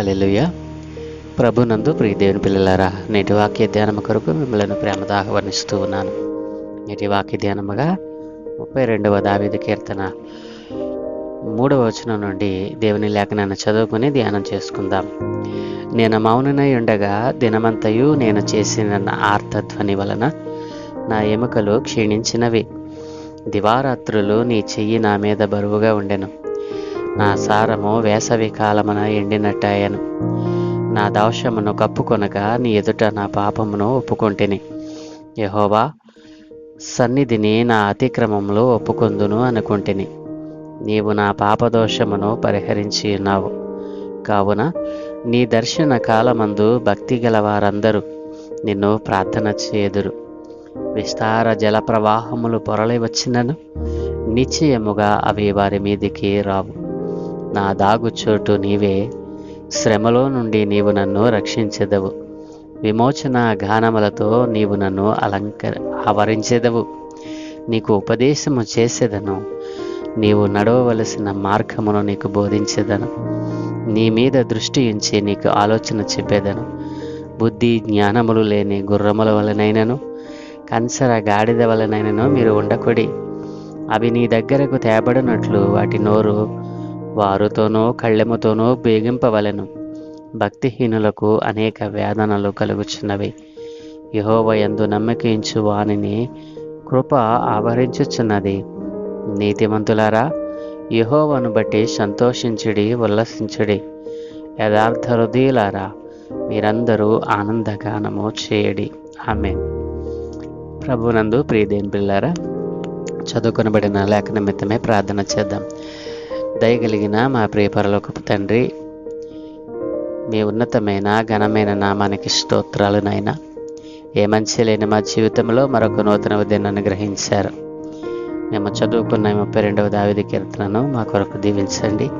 హల్లెలూయా ప్రభునందు ప్రియ దేవుని పిల్లలారా నేటి వాక్య ధ్యానం కొరకు మిమ్మల్ని ప్రేమతో ఆహ్వానిస్తూ ఉన్నాను. నేటి వాక్య ధ్యానముగా ముప్పై రెండవ దావేది కీర్తన మూడవ వచనం నుండి దేవుని లేఖనాన్ని చదువుకుని ధ్యానం చేసుకుందాం. నేను మౌననై ఉండగా దినమంతయు నేను చేసిన ఆర్తధ్వని వలన నా ఎముకలు క్షీణించినవి. దివారాత్రులు నీ చెయ్యి నా మీద బరువుగా ఉండెను. నా సారము వేసవి కాలమున ఎండినట్టాయను నా దోషమును కప్పుకొనగా నీ ఎదుట నా పాపమును ఒప్పుకొంటిని. యహోవా సన్నిధిని నా అతిక్రమంలో ఒప్పుకొందును అనుకుంటుని. నీవు నా పాపదోషమును పరిహరించి ఉన్నావు. కావున నీ దర్శన కాలమందు భక్తి గల వారందరూ నిన్ను ప్రార్థన చేదురు. విస్తార జల ప్రవాహములు పొరలి వచ్చినను నిశ్చయముగా అవి వారి మీదికి రావు. నా దాగుచోటు నీవే. శ్రమలో నుండి నీవు నన్ను రక్షించెదవు. విమోచన గానములతో నీవు నన్ను అలంకర ఆవరించెదవు. నీకు ఉపదేశము చేసేదను. నీవు నడవవలసిన మార్గమును నీకు బోధించేదను. నీ మీద దృష్టి ఉంచి నీకు ఆలోచన చెప్పేదను. బుద్ధి జ్ఞానములు లేని గుర్రముల వలనైనను. కంచర గాడిద వలనైనను మీరు ఉండకొడి. అవి నీ దగ్గరకు తేబడినట్లు వాటి నోరు వారుతోనో కళ్ళెముతోనో బేగింపవలెను భక్తిహీనులకు అనేక వేదనలు కలుగుచున్నవి. యహోవయందు నమ్మకించు వానిని కృప ఆవరించుచున్నది. నీతిమంతులారా యహోవను బట్టి సంతోషించుడి ఉల్లసించుడి. యథార్థ హృదయులారా మీరందరూ ఆనందగానము చేయడి. ఆమె ప్రభునందు ప్రియదేని పిల్లారా చదువుకొనబడిన లేఖ నిమిత్తమే ప్రార్థన చేద్దాం. దయగలిగిన మా ప్రియపరలోకపు తండ్రి మీ ఉన్నతమైన ఘనమైన నామానికి స్తోత్రాలు నాయన ఏ మంచి లేని మా జీవితంలో మరొక నూతన ఉదయాన్ని గ్రహించారు మేము చదువుకున్న ముప్పై రెండవ దావిది కీర్తనను మా కొరకు దీవించండి.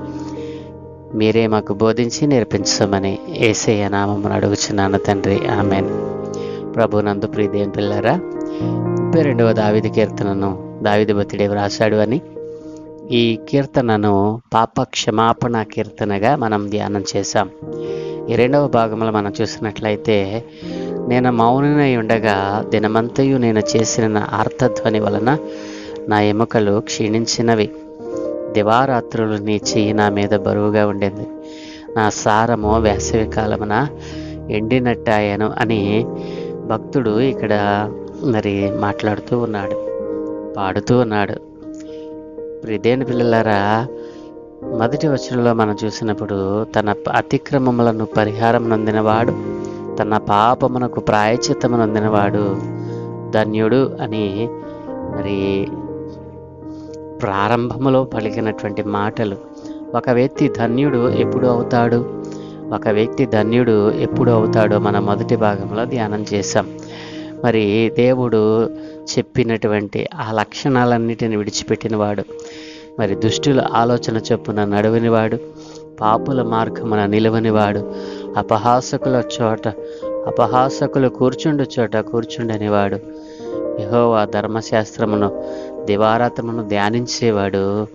మీరే మాకు బోధించి నేర్పించమని ఏసయ్య నామమును అడుగుచున్నాను తండ్రి. ఆమెన్. ప్రభునందు ప్రీతి పిల్లరా ముప్పై రెండవ దావిది కీర్తనను దావిది బతిడే వ్రాశాడు అని ఈ కీర్తనను పాప క్షమాపణ కీర్తనగా మనం ధ్యానం చేశాం. ఈ రెండవ భాగంలో మనం చూసినట్లయితే నేను మౌనమై ఉండగా దినమంతయు నేను చేసిన నా ఆర్తధ్వని వలన నా ఎముకలు క్షీణించినవి. దివారాత్రులు నీ చెయ్యి నా మీద బరువుగా ఉండింది. నా సారము వేసవి కాలమున ఎండినట్టాయను అని భక్తుడు ఇక్కడ మరి మాట్లాడుతూ ఉన్నాడు పాడుతూ ఉన్నాడు. ప్రిదేని పిల్లలారా మొదటి వచనంలో మనం చూసినప్పుడు తన అతిక్రమములను పరిహారం నొందినవాడు తన పాపమునకు ప్రాయచిత్తము నొందినవాడు ధన్యుడు అని మరి ప్రారంభములో పలికినటువంటి మాటలు. ఒక వ్యక్తి ధన్యుడు ఎప్పుడు అవుతాడు? ఒక వ్యక్తి ధన్యుడు ఎప్పుడు అవుతాడో మన మొదటి భాగంలో ధ్యానం చేశాం. మరి దేవుడు చెప్పినటువంటి ఆ లక్షణాలన్నిటిని విడిచిపెట్టినవాడు. మరి దుష్టుల ఆలోచన చొప్పున నడువనివాడు. పాపుల మార్గమున నిలవనివాడు. అపహాసకుల చోట అపహాసకులు కూర్చుండు చోట కూర్చుండనివాడు. యహోవా ధర్మశాస్త్రమును దివారాతమును ధ్యానించేవాడు.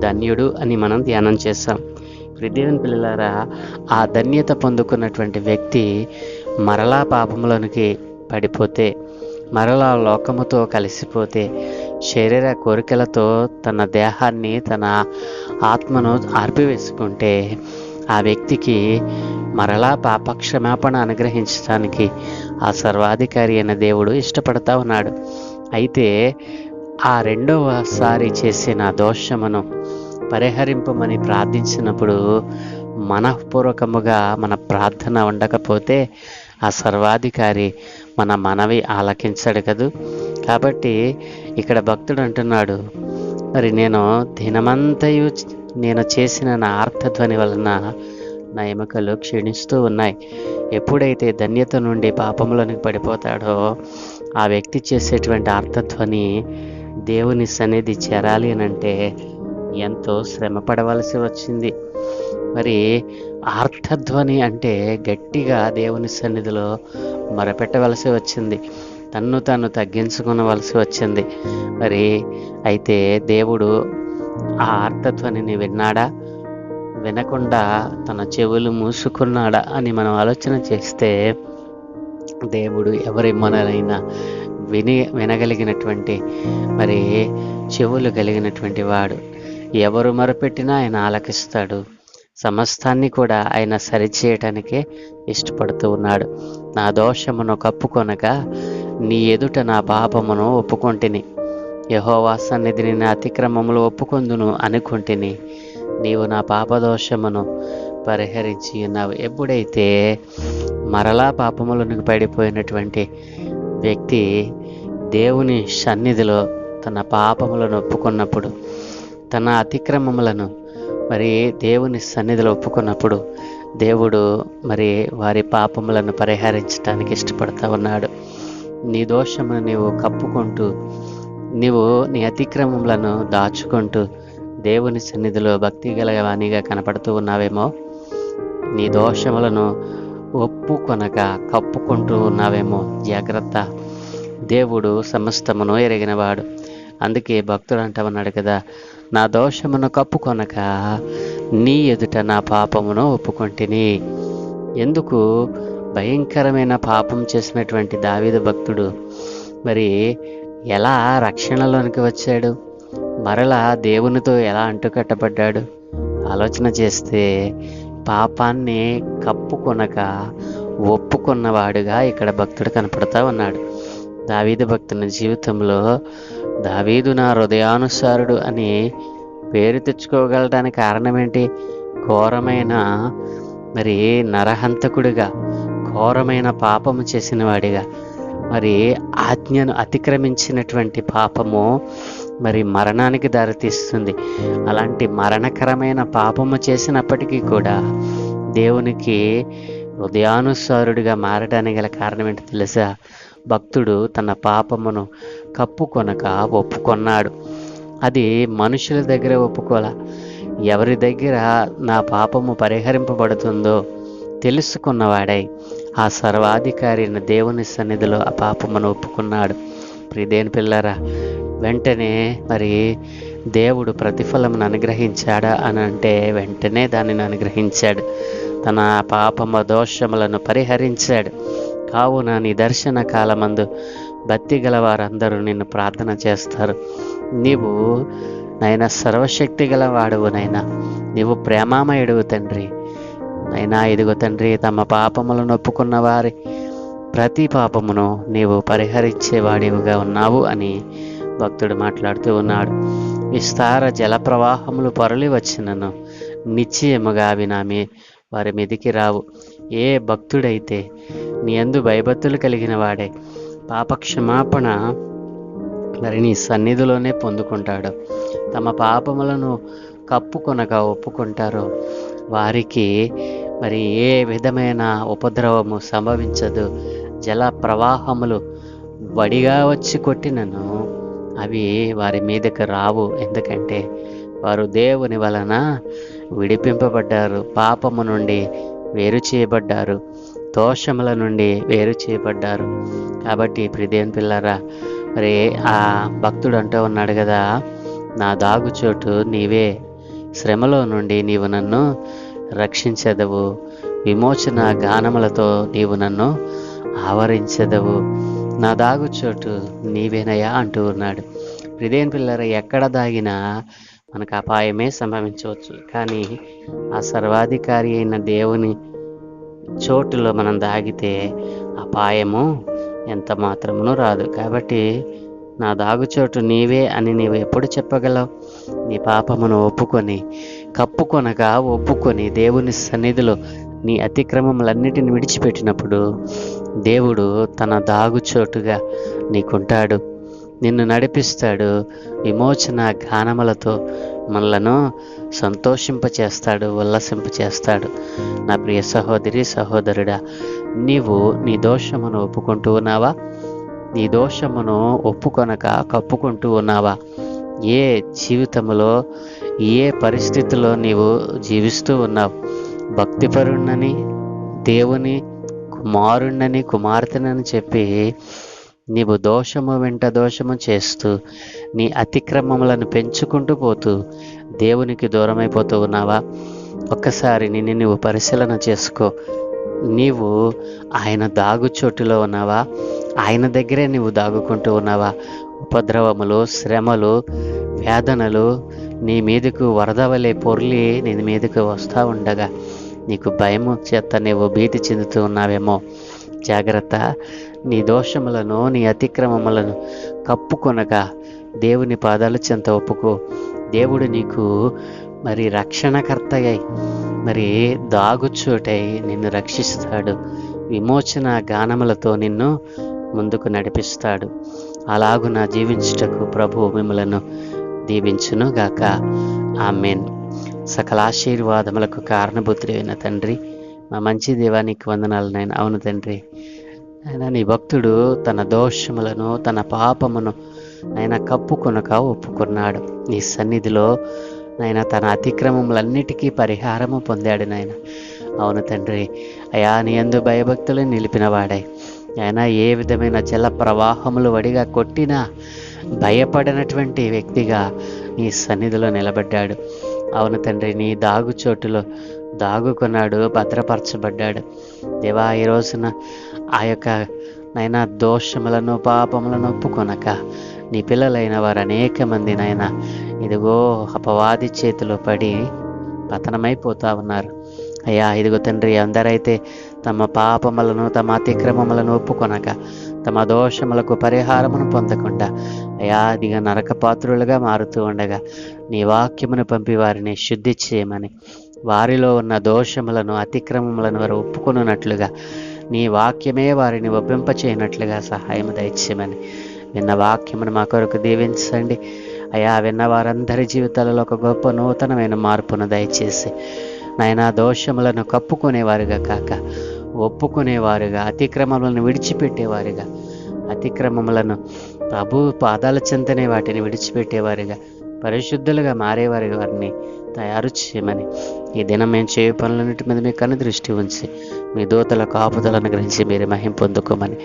ధన్యుడు అని మనం ధ్యానం చేస్తాం దేవుని పిల్లలారా ఆ ధన్యత పొందుకున్నటువంటి వ్యక్తి మరలా పాపంలోనికి పడిపోతే మరలా లోకముతో కలిసిపోతే శరీర కోరికలతో తన దేహాన్ని తన ఆత్మను ఆర్పివేసుకుంటే ఆ వ్యక్తికి మరలా పాపక్షమాపణ అనుగ్రహించడానికి ఆ సర్వాధికారి అయిన దేవుడు ఇష్టపడతా ఉన్నాడు. అయితే ఆ రెండవసారి చేసిన దోషమును పరిహరింపమని ప్రార్థించినప్పుడు మనఃపూర్వకముగా మన ప్రార్థన ఉండకపోతే ఆ సర్వాధికారి మన మనవి ఆలకించాడు కదూ? కాబట్టి ఇక్కడ భక్తుడు అంటున్నాడు మరి నేను దినమంతయు నేను చేసిన నా ఆర్తధ్వని వలన నా ఎముకలు క్షీణిస్తూ ఉన్నాయి. ఎప్పుడైతే ధన్యత నుండి పాపంలోనికి పడిపోతాడో ఆ వ్యక్తి చేసేటువంటి ఆర్తధ్వని దేవుని సన్నిధి చేరాలి అని అంటే ఎంతో శ్రమ పడవలసి వచ్చింది. మరి ఆర్తధ్వని అంటే గట్టిగా దేవుని సన్నిధిలో మరపెట్టవలసి వచ్చింది. తన్ను తాను తగ్గించుకునవలసి వచ్చింది. మరి అయితే దేవుడు ఆ ఆర్తధ్వనిని విన్నాడా? వినకుండా తన చెవులు మూసుకున్నాడా అని మనం ఆలోచన చేస్తే దేవుడు ఎవరి మనలైనా విని వినగలిగినటువంటి మరి చెవులు కలిగినటువంటి వాడు ఎవరు మొరపెట్టినా ఆయన ఆలకిస్తాడు. సమస్తాన్ని కూడా ఆయన సరిచేయటానికే ఇష్టపడుతూ ఉన్నాడు. నా దోషమును కప్పుకొనక నీ ఎదుట నా పాపమును ఒప్పుకొంటిని. యహోవా సన్నిధిని నా అతిక్రమములు ఒప్పుకొందును అనుకుంటుని. నీవు నా పాపదోషమును పరిహరించి ఉన్నావు. ఎప్పుడైతే మరలా పాపములకు పడిపోయినటువంటి వ్యక్తి దేవుని సన్నిధిలో తన పాపములను ఒప్పుకున్నప్పుడు తన అతిక్రమములను మరి దేవుని సన్నిధిలో ఒప్పుకున్నప్పుడు దేవుడు మరి వారి పాపములను పరిహరించడానికి ఇష్టపడతా ఉన్నాడు. నీ దోషమును నీవు కప్పుకుంటూ నీవు నీ అతిక్రమములను దాచుకుంటూ దేవుని సన్నిధిలో భక్తి గలవానిగా కనపడుతూ ఉన్నావేమో? నీ దోషములను ఒప్పుకొనక కప్పుకుంటూ ఉన్నావేమో? జాగ్రత్త. దేవుడు సమస్తమును ఎరిగినవాడు. అందుకే భక్తుడు అంటా ఉన్నాడు కదా నా దోషమును కప్పుకొనక నీ ఎదుట నా పాపమును ఒప్పుకొంటిని. ఎందుకు? భయంకరమైన పాపం చేసినటువంటి దావిద భక్తుడు మరి ఎలా రక్షణలోనికి వచ్చాడు? మరలా దేవునితో ఎలా అంటుకట్టబడ్డాడు? ఆలోచన చేస్తే పాపాన్ని కప్పుకొనక ఒప్పుకున్నవాడుగా ఇక్కడ భక్తుడు కనపడతా ఉన్నాడు. దావీదు భక్తుని జీవితంలో దావీదు నా హృదయానుసారుడు అని పేరు తెచ్చుకోగలడానికి కారణం ఏంటి ఘోరమైన మరి నరహంతకుడిగా ఘోరమైన పాపము చేసిన వాడిగా మరి ఆజ్ఞను అతిక్రమించినటువంటి పాపము మరి మరణానికి దారితీస్తుంది. అలాంటి మరణకరమైన పాపము చేసినప్పటికీ కూడా దేవునికి హృదయానుసారుడిగా మారడానికి గల కారణం ఏంటో తెలుసా? భక్తుడు తన పాపమును కప్పుకొనక ఒప్పుకొన్నాడు. అది మనుషుల దగ్గర ఒప్పుకోల. ఎవరి దగ్గర నా పాపము పరిహరింపబడుతుందో తెలుసుకున్నవాడై ఆ సర్వాధికారి దేవుని సన్నిధిలో ఆ పాపమును ఒప్పుకున్నాడు. ప్రిదేని పిల్లరా వెంటనే మరి దేవుడు ప్రతిఫలమును అనుగ్రహించాడా అని అంటే వెంటనే దానిని అనుగ్రహించాడు. తన పాపమ దోషములను పరిహరించాడు. కావున నీ దర్శన కాలమందు భక్తి గల వారందరూ నిన్ను ప్రార్థన చేస్తారు. నీవు నైనా సర్వశక్తి గల వాడువు నైనా. నీవు ప్రేమామయుడువు తండ్రి. నైనా ఇదిగో తండ్రి తమ పాపములను ఒప్పుకున్న వారి ప్రతి పాపమును నీవు పరిహరించేవాడివిగా ఉన్నావు అని భక్తుడు మాట్లాడుతూ ఉన్నాడు. విస్తార జల ప్రవాహములు పొరలి వచ్చినను నిశ్చయముగా అవి నా మీ వారి మీదికి రావు. ఏ భక్తుడైతే నీ అందు భయభక్తులు కలిగిన వాడే. పాపక్షమాపణ మరి నీ సన్నిధిలోనే పొందుకుంటాడు. తమ పాపములను కప్పుకొనగా ఒప్పుకుంటారు. వారికి మరి ఏ విధమైన ఉపద్రవము సంభవించదు. జల ప్రవాహములు వడిగా వచ్చి కొట్టినను అవి వారి మీదకి రావు. ఎందుకంటే వారు దేవుని వలన విడిపింపబడ్డారు. పాపము నుండి వేరు చేయబడ్డారు. దోషముల నుండి వేరు చేయబడ్డారు. కాబట్టి ప్రిదేన్ పిల్లరా మరి ఆ భక్తుడు అంటూ ఉన్నాడు కదా నా దాగు చోటు నీవే. శ్రమలో నుండి నీవు నన్ను రక్షించదవు. విమోచన గానములతో నీవు నన్ను ఆవరించదవు. నా దాగు చోటు నీవేనయా అంటూ ఉన్నాడు. ప్రిదేన్ పిల్లర ఎక్కడ దాగినా మనకు అపాయమే సంభవించవచ్చు. కానీ ఆ సర్వాధికారి అయిన దేవుని చోటులో మనం దాగితే అపాయము ఎంత మాత్రమును రాదు. కాబట్టి నా దాగుచోటు నీవే అని నీవు ఎప్పుడు చెప్పగలవు? నీ పాపమును ఒప్పుకొని కప్పుకొనగా ఒప్పుకొని దేవుని సన్నిధిలో నీ అతిక్రమములన్నిటిని విడిచిపెట్టినప్పుడు దేవుడు తన దాగుచోటుగా నీకుంటాడు. నిన్ను నడిపిస్తాడు. విమోచన గానములతో మనలను సంతోషింపచేస్తాడు ఉల్లసింపచేస్తాడు. నా ప్రియ సహోదరి సహోదరుడా నీవు నీ దోషమును ఒప్పుకుంటూ ఉన్నావా? నీ దోషమును ఒప్పుకొనక కప్పుకుంటూ ఉన్నావా? ఏ జీవితంలో ఏ పరిస్థితిలో నీవు జీవిస్తూ ఉన్నావు? భక్తిపరుణ్ణని దేవుని కుమారుణ్ణని కుమార్తెనని చెప్పి నీవు దోషము వెంట దోషము చేస్తూ నీ అతిక్రమములను పెంచుకుంటూ పోతూ దేవునికి దూరమైపోతూ ఉన్నావా? ఒక్కసారి నిన్ను నువ్వు పరిశీలన చేసుకో. నీవు ఆయన దాగు చోటులో ఉన్నావా? ఆయన దగ్గరే నీవు దాగుకుంటూ ఉన్నావా? ఉపద్రవములు శ్రమలు వేదనలు నీ మీదకు వరద వలె పొర్లి నీ మీదకు వస్తూ ఉండగా నీకు భయము చేత నీవు భీతి చెందుతూ ఉన్నావేమో. జాగ్రత్త. నీ దోషములను నీ అతిక్రమములను కప్పుకొనగా దేవుని పాదాల చెంత ఒప్పుకో. దేవుడు నీకు మరి రక్షణకర్తయ్యై మరి దాగుచోటై నిన్ను రక్షిస్తాడు. విమోచన గానములతో నిన్ను ముందుకు నడిపిస్తాడు. అలాగున జీవించుటకు ప్రభు మిమ్మలను దీవించును గాక ఆమెన్. సకల ఆశీర్వాదములకు కారణభూతుడైన తండ్రి మా మంచి దేవానికి వందనాలు నేను అవును తండ్రి ఆయన నీ భక్తుడు తన దోషములను తన పాపమును ఆయన కప్పుకొనక ఒప్పుకున్నాడు. నీ సన్నిధిలో నాయన తన అతిక్రమములన్నిటికీ పరిహారము పొందాడు నాయన. అవును తండ్రి అయా నీ అందు భయభక్తులు నిలిపినవాడై. ఆయన ఏ విధమైన జల ప్రవాహములు వడిగా కొట్టినా భయపడినటువంటి వ్యక్తిగా నీ సన్నిధిలో నిలబడ్డాడు. అవును తండ్రి నీ దాగుచోటులో దాగుకున్నాడు భద్రపరచబడ్డాడు. దేవా ఈ రోజున ఆ యొక్క నైనా దోషములను పాపములను ఒప్పుకొనక నీ పిల్లలైన వారు అనేక మంది నాయన ఇదిగో అపవాది చేతిలో పడి పతనమైపోతా ఉన్నారు. అయ్యా ఇదిగో తండ్రి అందరైతే తమ పాపములను తమ అతిక్రమములను ఒప్పుకొనక తమ దోషములకు పరిహారమును పొందకుండా అయా అదిగా నరకపాత్రులుగా మారుతూ ఉండగా నీ వాక్యమును పంపి వారిని శుద్ధి చేయమని వారిలో ఉన్న దోషములను అతిక్రమములను వారు ఒప్పుకొనున్నట్లుగా నీ వాక్యమే వారిని ఒప్పింపచేయనట్లుగా సహాయం దయచేయమని. విన్న వాక్యమును మా కొరకు దీవించండి. అయా విన్న వారందరి జీవితాలలో ఒక గొప్ప నూతనమైన మార్పును దయచేసి నాయనా దోషములను కప్పుకునేవారుగా కాక ఒప్పుకునేవారుగా అతిక్రమములను విడిచిపెట్టేవారుగా అతిక్రమములను ప్రభు పాదాల చెందనే వాటిని విడిచిపెట్టేవారుగా పరిశుద్ధులుగా మారేవారి వారిని తయారు చేయమని. ఈ దినం మేము చేయ పనులన్నిటి మీద మీ కన్ను దృష్టి ఉంచి మీ దూతల కాపుదలను గ్రహించి మీరు మహిం పొందుకోమని.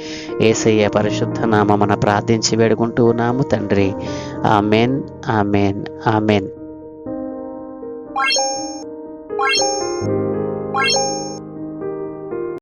ఏసయ్య పరిశుద్ధ నామమున ప్రార్థించి వేడుకుంటూ ఉన్నాము తండ్రి. Amen amen amen.